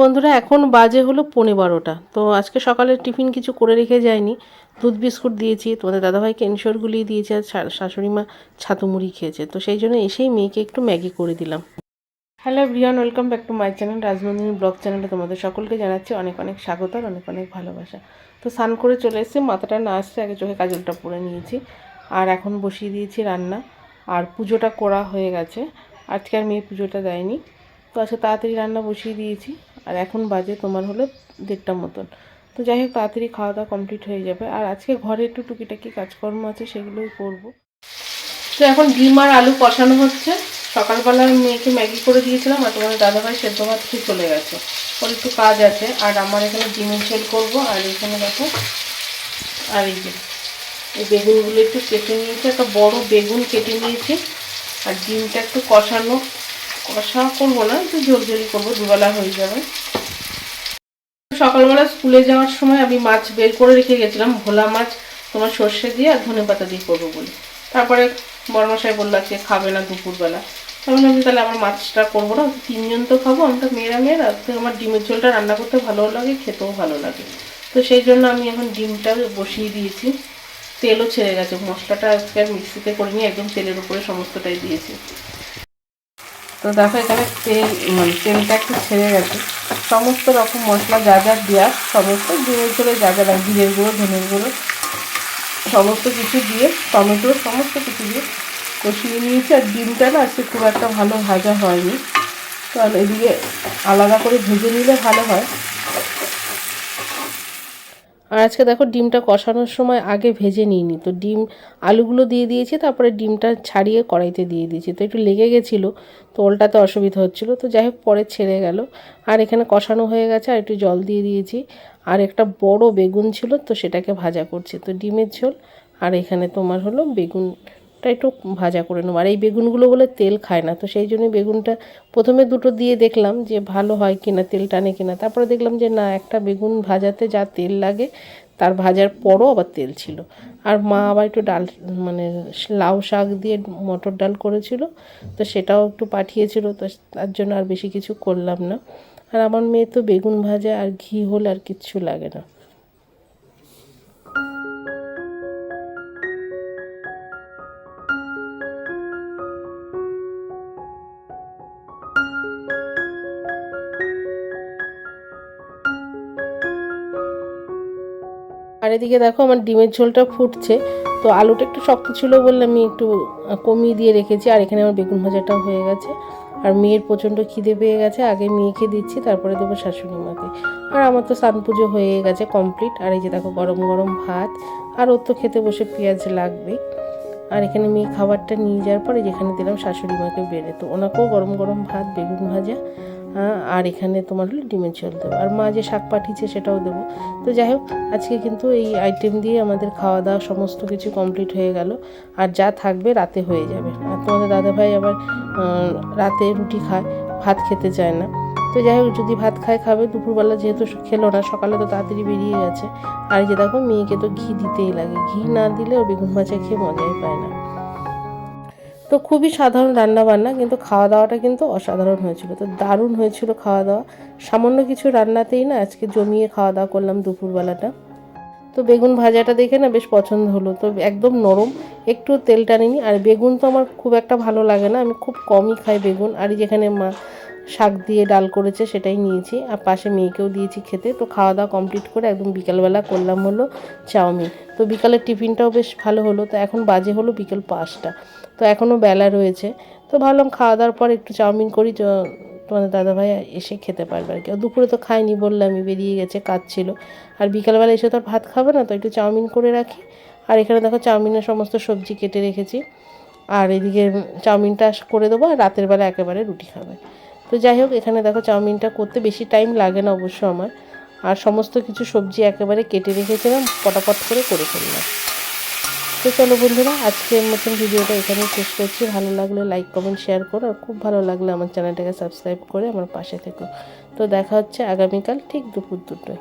বন্ধুরা, এখন বাজে হলো পৌনে বারোটা। তো আজকে সকালে টিফিন কিছু করে রেখে যায়নি। দুধ বিস্কুট দিয়েছি, তোমাদের দাদাভাইকে এনশোর গুলিয়ে দিয়েছি আর শাশুড়ি মা ছাতু মুড়ি খেয়েছে। তো সেই জন্য এসেই মেয়েকে একটু ম্যাগি করে দিলাম। Hello Brian welcome back to my channel, Rajnandini blog চ্যানেলে তোমাদের সকলকে জানাচ্ছি অনেক অনেক স্বাগত আর অনেক অনেক ভালোবাসা। তো স্নান করে চলে এসেছি, মাথাটা না আসছে, আগে চোখে কাজলটা পরে নিয়েছি। আর এখন বসিয়ে দিয়েছি রান্না। আর পুজোটা করা হয়ে গেছে। আজকে আর মেয়ে পুজোটা দেয়নি। তো আজকে তাড়াতাড়ি রান্না বসিয়ে দিয়েছি। আর এখন বাজে তোমার হলো দেড়টার মতন। তো যাই হোক, তাড়াতাড়ি খাওয়া দাওয়া কমপ্লিট হয়ে যাবে। আর আজকে ঘরে একটু টুকিটাকি কাজকর্ম আছে, সেগুলোই করব। তো এখন ডিম আর আলু কষানো হচ্ছে। সকালবেলা মেয়েকে ম্যাগি করে দিয়েছিলাম আর তোমার দাদাভাই সেদ্ধ ভাত খেয়ে চলে গেছে। ওর একটু কাজ আছে। আর আমার এখানে ডিমের ঝোল করব। আর এখানে দেখো, আর এই যে, এই বেগুনগুলো একটু কেটে নিয়েছি। একটা বড় বেগুন কেটে নিয়েছি। আর ডিমটা একটু কষানো। কষা করব না, একটু ঝোল ঝোলি করব, দুবেলা হয়ে যাবে। সকালবেলা স্কুলে যাওয়ার সময় আমি মাছ বের করে রেখে গেছিলাম, ভোলা মাছ, তোমার সর্ষে দিয়ে আর ধনে পাতা দিয়ে করব বলে। তারপরে বড়মশাই বলল, আজকে খাবে না দুপুরবেলা। আমি তাহলে আমার মাছটা করব না, তিনজন তো খাব আমি তো মেয়েরা মেয়েরা, তো আমার ডিমের ঝোলটা রান্না করতে ভালো লাগে, খেতেও ভালো লাগে। তো সেই জন্য আমি এখন ডিমটা বসিয়ে দিয়েছি। তেলও ছেড়ে গেছে, মশলাটা আজকে আর মিক্সিতে করিনি, একদম তেলের উপরে সমস্তটাই দিয়েছি। তো দেখো এখানে তেল মানে তেলটা একটু ছেড়ে গেছে। সমস্ত রকম মশলা, যা যা দেওয়া সমস্ত ডিমের ঝোলে যা যা লাগে, জিরের গুঁড়ো, ধনের গুঁড়ো, সমস্ত কিছু দিয়ে, টমেটো, সমস্ত কিছু দিয়ে কষিয়ে নিয়েছি। আর ডিমটা না আজকে খুব একটা ভালো ভাজা হয়নি। কারণ এদিকে আলাদা করে ভেজে নিলে ভালো হয়। আর আজকে দেখো ডিমটা কষানোর সময় আগে ভেজে নিইনি। তো ডিম আলুগুলো দিয়ে দিয়েছি, তারপরে ডিমটা ছাড়িয়ে কড়াইতে দিয়ে দিয়েছি। তো একটু লেগে গেছিল, তো ওলটাতে অসুবিধা হচ্ছিল। তো যাই হোক, পরে ছেড়ে গেল। আর এখানে কষানো হয়ে গেছে, আর একটু জল দিয়ে দিয়েছি। আর একটা বড় বেগুন ছিল, তো সেটাকে ভাজা করছি। তো ডিমের ঝোল, আর এখানে তোমার হলো বেগুনটা একটু ভাজা করে নেব। আর এই বেগুনগুলো বলে তেল খায় না, তো সেই জন্য বেগুনটা প্রথমে দুটো দিয়ে দেখলাম যে ভালো হয় কিনা, তেল টানে কিনা। তারপরে দেখলাম যে না, একটা বেগুন ভাজাতে যা তেল লাগে তার ভাজার পরও আবার তেল ছিল। আর মা আবার একটু ডাল মানে লাউ শাক দিয়ে মটর ডাল করেছিল, তো সেটাও একটু পাঠিয়েছিল, তো তার জন্য আর বেশি কিছু করলাম না। আর আমার মেয়ে তো বেগুন ভাজা আর ঘি হলে আর কিচ্ছু লাগে না। এদিকে দেখো আমার ডিমের ঝোলটা ফুটছে। তো আলুটা একটু শক্ত ছিল বলে আমি একটু কমিয়ে দিয়ে রেখেছি। আর এখানে আমার বেগুন ভাজাটাও হয়ে গেছে। আর মেয়ের প্রচণ্ড খিদে পেয়ে গেছে। আগে মেয়েকে দিচ্ছি, তারপরে দেবো শাশুড়ি মাকে। আর আমার তো স্নান পুজো হয়ে গেছে কমপ্লিট আর এই যে দেখো গরম গরম ভাত। আর ওর তো খেতে বসে পেঁয়াজ লাগবেই। আর এখানে মেয়ে খাবারটা নিয়ে যাওয়ার পরে যেখানে দিলাম শাশুড়ি মাকে বেড়ে। তো ওনাকেও গরম গরম ভাত, বেগুন ভাজা। আর এখানে তোমার হলো ডিমের ঝোল দেবো। আর মা যে শাক পাঠিয়েছে সেটাও দেবো। তো যাই হোক, আজকে কিন্তু এই আইটেম দিয়ে আমাদের খাওয়া দাওয়া সমস্ত কিছু কমপ্লিট হয়ে গেল। আর যা থাকবে রাতে হয়ে যাবে। আর তোমাদের দাদাভাই আবার রাতে রুটি খায়, ভাত খেতে চায় না। তো যাই হোক, যদি ভাত খায় খাবে, দুপুরবেলা যেহেতু খেলো না, সকালে তো তাড়াতাড়ি বেরিয়ে গেছে। আর যে দেখো, মেয়েকে তো ঘি দিতেই লাগে। ঘি না দিলে ও বেগুন ভাজা খেয়ে মজাই পায় না। তো খুবই সাধারণ রান্না বান্না কিন্তু খাওয়া দাওয়াটা কিন্তু অসাধারণ হয়েছিল। তো দারুণ হয়েছিল খাওয়া দাওয়া সামান্য কিছু রান্নাতেই না আজকে জমিয়ে খাওয়া দাওয়া করলাম দুপুরবেলাটা। তো বেগুন ভাজাটা দেখে না বেশ পছন্দ হলো। তো একদম নরম, একটু তেল টানিনি। আর বেগুন তো আমার খুব একটা ভালো লাগে না। আমি খুব কমই খাই বেগুন। আর যেখানে মা শাক দিয়ে ডাল করেছে, সেটাই নিয়েছি। আর পাশে মেয়েকেও দিয়েছি খেতে। তো খাওয়া দাওয়া কমপ্লিট করে একদম বিকালবেলা করলাম হলো চাউমিন। তো বিকালের টিফিনটাও বেশ ভালো হলো। তো এখন বাজে হলো বিকেল পাঁচটা। তো এখনও বেলা রয়েছে। তো ভাবলাম খাওয়া দাওয়ার পর একটু চাউমিন করি। তোমাদের দাদাভাই এসে খেতে পারবে আর কি। দুপুরে তো খাইনি বললামই, বেরিয়ে গেছে কাজ ছিল আর বিকালবেলা এসে তো আর ভাত খাবে না, তো একটু চাউমিন করে রাখি। আর এখানে দেখো চাউমিনের সমস্ত সবজি কেটে রেখেছি। আর এদিকে চাউমিনটা করে দেবো আর রাতের বেলা একেবারে রুটি খাবে। তো যাই হোক, এখানে দেখো চাউমিনটা করতে বেশি টাইম লাগে না অবশ্য আমার। আর সমস্ত কিছু সবজি একেবারে কেটে রেখেছিলাম, পটাপট করে করে ফেললাম। তো চলো বন্ধুরা, আজকের মতন ভিডিওটা এখানে শেষ করছি। ভালো লাগলে লাইক কমেন্ট শেয়ার করো। আর খুব ভালো লাগলে আমার চ্যানেলটাকে সাবস্ক্রাইব করে আমার পাশে থেকো। তো দেখা হচ্ছে আগামীকাল ঠিক দুপুর দুটোয়।